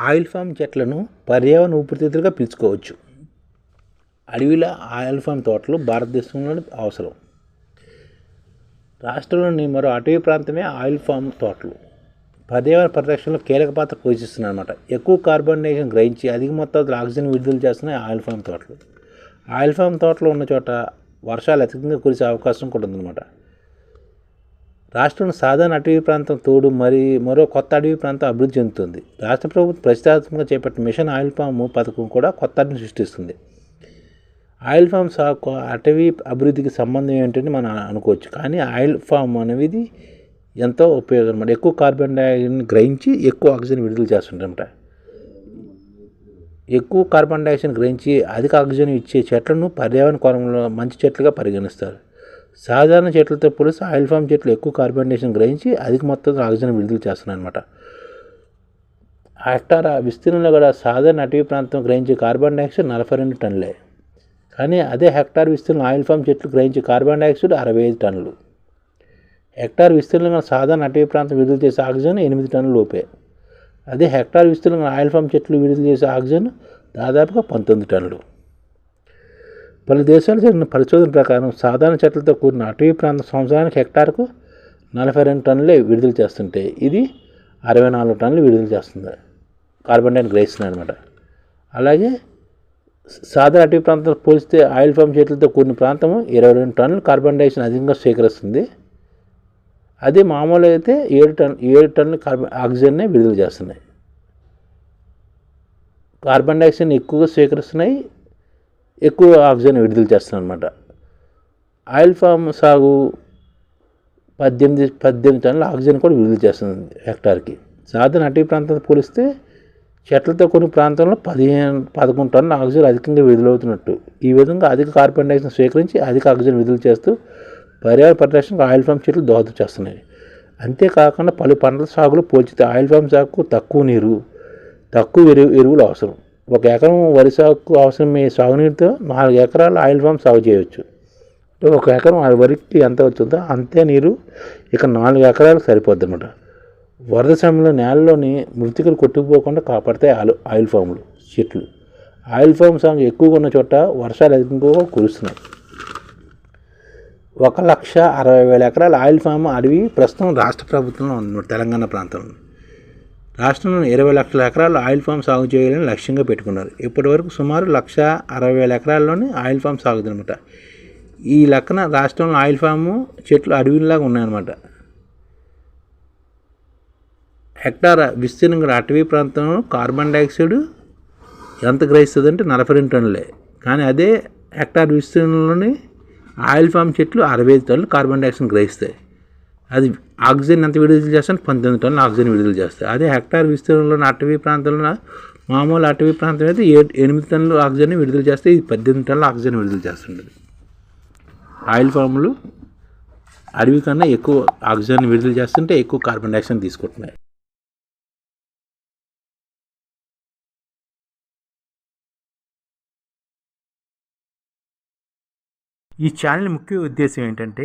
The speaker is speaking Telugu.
ఆయిల్ ఫామ్ చెట్లను పర్యావరణ ఊపిరితిత్తులుగా పిలుచుకోవచ్చు. అడవిలో ఆయిల్ ఫామ్ తోటలు భారతదేశంలో అవసరం. రాష్ట్రంలోని మరో అటవీ ప్రాంతమే ఆయిల్ ఫామ్ తోటలు. పర్యావరణ పరిరక్షణలో కీలక పాత్ర పోషిస్తున్నాయి అనమాట ఎక్కువ కార్బన్ డైఆక్సైడ్ గ్రహించి అధిక మొత్తంలో ఆక్సిజన్ విడుదల చేస్తున్నాయి ఆయిల్ ఫామ్ తోటలు. ఆయిల్ ఫామ్ తోటలు ఉన్న చోట వర్షాలు అధికంగా కురిసే అవకాశం కూడా ఉందన్నమాట. రాష్ట్రంలో సాధారణ అటవీ ప్రాంతం తోడు మరి మరో కొత్త అటవీ ప్రాంతం అభివృద్ధి చెందుతుంది. రాష్ట్ర ప్రభుత్వం ప్రతిష్టాత్మకంగా చేపట్టిన మిషన్ ఆయిల్ ఫామ్ పథకం కూడా కొత్త అటవీని సృష్టిస్తుంది. ఆయిల్ ఫామ్ సాగు అటవీ అభివృద్ధికి సంబంధం ఏంటని మనం అనుకోవచ్చు. కానీ ఆయిల్ ఫామ్ అనేది ఎంతో ఉపయోగం అనమాట ఎక్కువ కార్బన్ డైఆక్సైడ్ని గ్రహించి ఎక్కువ ఆక్సిజన్ విడుదల చేస్తుంటారన్నమాట ఎక్కువ కార్బన్ డైఆక్సైడ్ గ్రహించి అధిక ఆక్సిజన్ ఇచ్చే చెట్లను పర్యావరణ కోణంలో మంచి చెట్లుగా పరిగణిస్తారు. సాధారణ చెట్లతో పోలిస్తే ఆయిల్ ఫామ్ చెట్లు ఎక్కువ కార్బన్ గ్రహించి అధిక మొత్తంలో ఆక్సిజన్ విడుదల చేస్తున్నాయి అనమాట హెక్టార్ విస్తీర్ణంలో కూడా సాధారణ అటవీ ప్రాంతం గ్రహించే కార్బన్ డైఆక్సైడ్ నలభై రెండు టన్నులే. కానీ అదే హెక్టార్ విస్తీర్ణం ఆయిల్ ఫామ్ చెట్లు గ్రహించే కార్బన్ డైఆక్సైడ్ అరవై ఐదు టన్నులు. హెక్టార్ విస్తీర్ణంగా సాధారణ అటవీ ప్రాంతం విడుదల చేసే ఆక్సిజన్ ఎనిమిది టన్నుల లోపే. అదే హెక్టార్ విస్తీర్ణంగా ఆయిల్ ఫామ్ చెట్లు విడుదల చేసే ఆక్సిజన్ దాదాపుగా పంతొమ్మిది టన్నులు. పలు దేశాలు జరిగిన పరిశోధన ప్రకారం సాధారణ చెట్లతో కూడిన అటవీ ప్రాంతం సంవత్సరానికి హెక్టార్కు నలభై రెండు టన్నులే విడుదల చేస్తుంటే ఇది అరవై నాలుగు టన్నులు విడుదల చేస్తుంది. కార్బన్ డైన్ గ్రహిస్తుంది అనమాట అలాగే సాధారణ అటవీ ప్రాంతం పోలిస్తే ఆయిల్ ఫామ్ చెట్లతో కూడిన ప్రాంతము ఇరవై రెండు టన్నులు కార్బన్ డైఆక్సైడ్ అధికంగా స్వీకరిస్తుంది. అదే మామూలు అయితే ఏడు టన్ ఏడు టన్నులు కార్బన్ ఆక్సిజన్నే విడుదల చేస్తున్నాయి. కార్బన్ డైఆక్సైడ్ ఎక్కువగా స్వీకరిస్తున్నాయి. ఎక్కువ ఆక్సిజన్ విడుదల చేస్తుంది అనమాట ఆయిల్ ఫామ్ సాగు పద్దెనిమిది పద్దెనిమిది టన్నుల ఆక్సిజన్ కూడా విడుదల చేస్తుంది హెక్టార్కి. సాధారణ అటవీ ప్రాంతంతో పోలిస్తే చెట్లతో కొన్ని ప్రాంతంలో పదిహేను పదకొండు టన్నుల ఆక్సిజన్ అధికంగా విడుదలవుతున్నట్టు. ఈ విధంగా అధిక కార్బన్ డైఆక్సైడ్ స్వీకరించి అధిక ఆక్సిజన్ విడుదల చేస్తూ పర్యావరణ పరిరక్షణకు ఆయిల్ ఫామ్ చెట్లు దోహదం చేస్తున్నాయి. అంతేకాకుండా పలు పంటల సాగులో పోల్చితే ఆయిల్ ఫామ్ సాగుకు తక్కువ నీరు తక్కువ ఎరువు ఎరువులు అవసరం. ఒక ఎకరం వరి సాగుకు అవసరమయ్యే సాగునీరుతో నాలుగు ఎకరాలు ఆయిల్ ఫామ్ సాగు చేయవచ్చు ఒక ఎకరం ఆ వరికి ఎంత వచ్చిందో అంతే నీరు ఇక నాలుగు ఎకరాలకు సరిపోద్ది అనమాట వరద సమయంలో నేలలోని మృతికలు కొట్టుకుపోకుండా కాపాడతాయి ఆయిల్ ఆయిల్ ఫామ్లు చెట్లు. ఆయిల్ ఫామ్ సాగు ఎక్కువగా ఉన్న చోట వర్షాలు ఎక్కువగా కురుస్తున్నాయి. ఒక లక్ష అరవై వేల ఎకరాల ఆయిల్ ఫామ్ అడవి ప్రస్తుతం రాష్ట్ర ప్రభుత్వంలో ఉంది తెలంగాణ ప్రాంతంలో. రాష్ట్రంలో ఇరవై లక్షల ఎకరాలు ఆయిల్ ఫామ్ సాగు చేయాలని లక్ష్యంగా పెట్టుకున్నారు. ఇప్పటి వరకు సుమారు లక్ష అరవై వేల ఎకరాల్లోనే ఆయిల్ ఫామ్ సాగుతుందన్నమాట. ఈ లెక్కన రాష్ట్రంలో ఆయిల్ ఫాము చెట్లు అడవిలాగా ఉన్నాయన్నమాట. హెక్టార్ విస్తీర్ణంగా అటవీ ప్రాంతంలో కార్బన్ డైఆక్సైడ్ ఎంత గ్రహిస్తుంది అంటే నలభై రెండు టన్నులే. కానీ అదే హెక్టార్ విస్తీర్ణంలోని ఆయిల్ ఫామ్ చెట్లు అరవై ఐదు టన్నులు కార్బన్ డైఆక్సైడ్ గ్రహిస్తాయి. అది ఆక్సిజన్ ఎంత విడుదల చేస్తాను పంతొమ్మిది టన్నులు ఆక్సిజన్ విడుదల చేస్తాయి అదే హెక్టార్ విస్తీర్ణంలో అటవీ ప్రాంతంలో మామూలు అటవీ ప్రాంతం అయితే ఏ ఎనిమిది టన్నులు ఆక్సిజన్ విడుదల చేస్తే ఇది పద్దెనిమిది టన్నులు ఆక్సిజన్ విడుదల చేస్తుంటుంది. ఆయిల్ ఫామ్లు అడవి కన్నా ఎక్కువ ఆక్సిజన్ విడుదల చేస్తుంటే ఎక్కువ కార్బన్ డైఆక్సైడ్ తీసుకుంటున్నాయి. ఈ ఛానల్ ముఖ్య ఉద్దేశం ఏంటంటే